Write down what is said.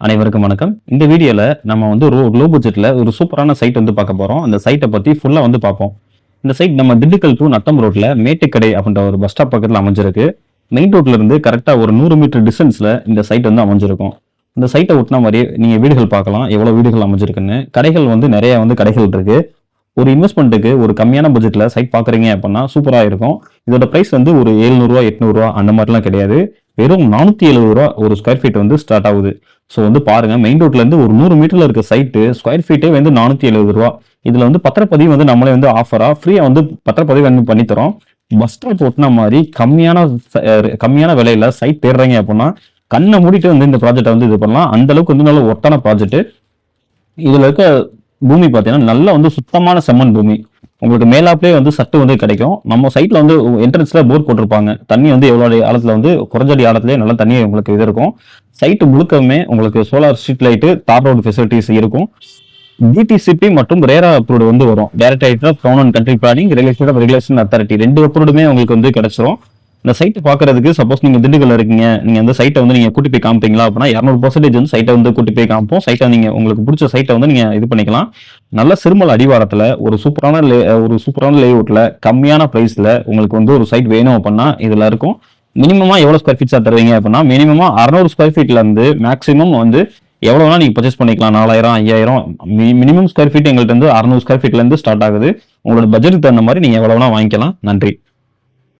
அனைவருக்கும் வணக்கம். இந்த வீடியோவில் நம்ம வந்து ரோ லோ பட்ஜெட்டில் ஒரு சூப்பரான சைட் வந்து பார்க்க போகிறோம் அந்த சைட்டை பற்றி ஃபுல்லாக வந்து பார்ப்போம். இந்த சைட் நம்ம திண்டுக்கல் டு நத்தம் ரோட்டில் மேட்டுக்கடை அப்படின்ற ஒரு பஸ் ஸ்டாப் பக்கத்தில் அமைஞ்சிருக்கு. மெயின் ரோட்ல இருந்து கரெக்டாக ஒரு நூறு மீட்டர் டிஸ்டன்ஸில் இந்த சைட் வந்து அமைஞ்சிருக்கும். இந்த சைட்டை ஒட்டின மாதிரி நீங்கள் வீடுகள் பார்க்கலாம். எவ்வளோ வீடுகள் அமைஞ்சிருக்குன்னு. கடைகள் வந்து நிறையா வந்து கடைகள் இருக்குது ஒரு இன்வெஸ்ட்மெண்ட்டுக்கு ஒரு கம்மியான பட்ஜெட்டில் சைட் பார்க்குறீங்க அப்படின்னா சூப்பராக இருக்கும். இதோட ப்ரைஸ் வந்து ஒரு எழுநூறுவா எட்நூறுவா அந்த மாதிரிலாம் கிடையாது. வெறும் நானூத்தி எழுபது ரூபா ஒரு ஸ்கொயர் ஃபீட் வந்து ஸ்டார்ட் ஆகுது. ஸோ வந்து பாருங்க மெயின் ரோட்ல இருந்து ஒரு நூறு மீட்டர்ல இருக்க சைட்டு ஸ்கொயர் ஃபீட்டே வந்து நானூத்தி எழுபது ரூபா. இதுல வந்து பத்திரப்பதிவு வந்து நம்மளே வந்து ஆஃபரா ஃப்ரீயா வந்து பத்திரப்பதிவு வந்து பண்ணி தரோம். பஸ் ஸ்டாப் ஒட்டின மாதிரி கம்மியான கம்மியான விலையில சைட் தேடுறீங்க அப்படின்னா கண்ணை மூடிட்டு வந்து இந்த ப்ராஜெக்ட்டை வந்து இது பண்ணலாம். அந்த அளவுக்கு வந்து நல்ல ஒர்த்தான ப்ராஜெக்ட் இதுல இருக்க பூமி பார்த்தீங்கன்னா நல்லா வந்து சுத்தமான செம்மண் பூமி. உங்களுக்கு மேலாப்லேயே வந்து சட்டு வந்து கிடைக்கும். நம்ம சைட்ல வந்து என்ட்ரன்ஸ்ல போர் போட்டிருப்பாங்க. தண்ணி வந்து எவ்வளோ அடி ஆழத்துல வந்து குறைஞ்சடி ஆழத்துலேயே நல்லா தண்ணி உங்களுக்கு இது இருக்கும். சைட்டு முழுக்கவுமே உங்களுக்கு சோலார் ஸ்ட்ரீட் லைட்டு தார் ரோடு ஃபெசிலிட்டிஸ் இருக்கும். டிடிசிபி மற்றும் ரேரா அப்ரூவ்டு வந்து வரும். Direct of town and country planning regulation of regulation authority ரெண்டு அப்ரூவ்டுமே உங்களுக்கு வந்து கிடைச்சிரும். இந்த சைட்டை பார்க்கறதுக்கு சப்போஸ் நீங்க திண்டுக்கல்ல இருக்கீங்க நீங்க அந்த சைட்டை வந்து நீங்க கூட்டி போய் காமிப்பீங்களா அப்படின்னா இரநூறு பர்சன்டேஜ் வந்து சைட்டை வந்து கூட்டி போய் காமிப்போம். சைட்டை நீங்க உங்களுக்கு பிடிச்ச சைட்டை வந்து நீங்க இது பண்ணிக்கலாம். நல்ல சிறுமல் அடிவாரத்துல ஒரு சூப்பரான லே- ஒரு சூப்பரான லேஅவுட்ல கம்மியான பிரைஸ்ல உங்களுக்கு வந்து ஒரு சைட் வேணும் அப்படின்னா இதுல இருக்கும். மினிமமா எவ்வளவு ஸ்கொயர் ஃபீட்ஸா தருவீங்க அப்படின்னா மினிமமா அறுநூறு ஸ்கொயர் ஃபீட்ல இருந்து மேக்ஸிமம் வந்து எவ்வளவு வேணா நீங்க பர்ச்சேஸ் பண்ணிக்கலாம். நாலாயிரம் ஐயாயிரம் மினிமம் ஸ்கொயர் ஃபீட் எங்கள்கிட்ட இருந்து அறுநூறு ஸ்கொயர் ஃபீட்ல இருந்து ஸ்டார்ட் ஆகுது. உங்களோட பட்ஜெட்டுக்கு தகுந்த மாதிரி நீங்க எவ்வளவு வேணா வாங்கிக்கலாம். நன்றி.